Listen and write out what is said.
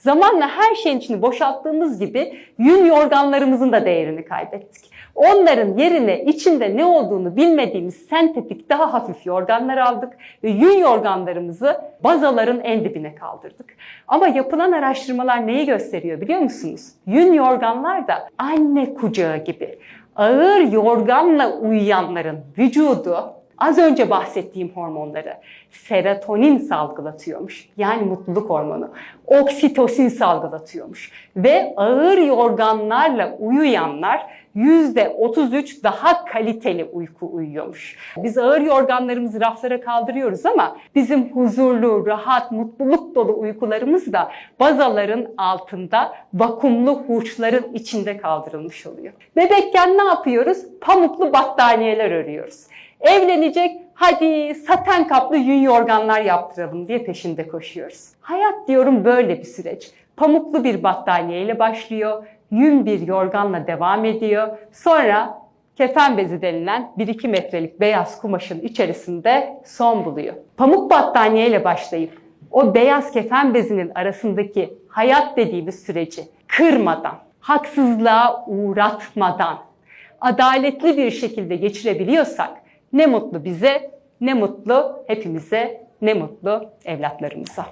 Zamanla her şeyin içini boşalttığımız gibi yün yorganlarımızın da değerini kaybettik. Onların yerine içinde ne olduğunu bilmediğimiz sentetik daha hafif yorganlar aldık ve yün yorganlarımızı bazaların en dibine kaldırdık. Ama yapılan araştırmalar neyi gösteriyor biliyor musunuz? Yün yorganlar da anne kucağı gibi ağır yorganla uyuyanların vücudu az önce bahsettiğim hormonları serotonin salgılatıyormuş. Yani mutluluk hormonu. Oksitosin salgılatıyormuş. Ve ağır yorganlarla uyuyanlar %33 daha kaliteli uyku uyuyormuş. Biz ağır yorganlarımızı raflara kaldırıyoruz ama bizim huzurlu, rahat, mutluluk dolu uykularımız da bazaların altında vakumlu hurçların içinde kaldırılmış oluyor. Bebekken ne yapıyoruz? Pamuklu battaniyeler örüyoruz. Evlenecek, hadi saten kaplı yün yorganlar yaptıralım diye peşinde koşuyoruz. Hayat diyorum böyle bir süreç. Pamuklu bir battaniyeyle başlıyor, yün bir yorganla devam ediyor. Sonra kefen bezi denilen 1-2 metrelik beyaz kumaşın içerisinde son buluyor. Pamuk battaniyeyle başlayıp o beyaz kefen bezinin arasındaki hayat dediğimiz süreci kırmadan, haksızlığa uğratmadan, adaletli bir şekilde geçirebiliyorsak ne mutlu bize, ne mutlu hepimize, ne mutlu evlatlarımıza.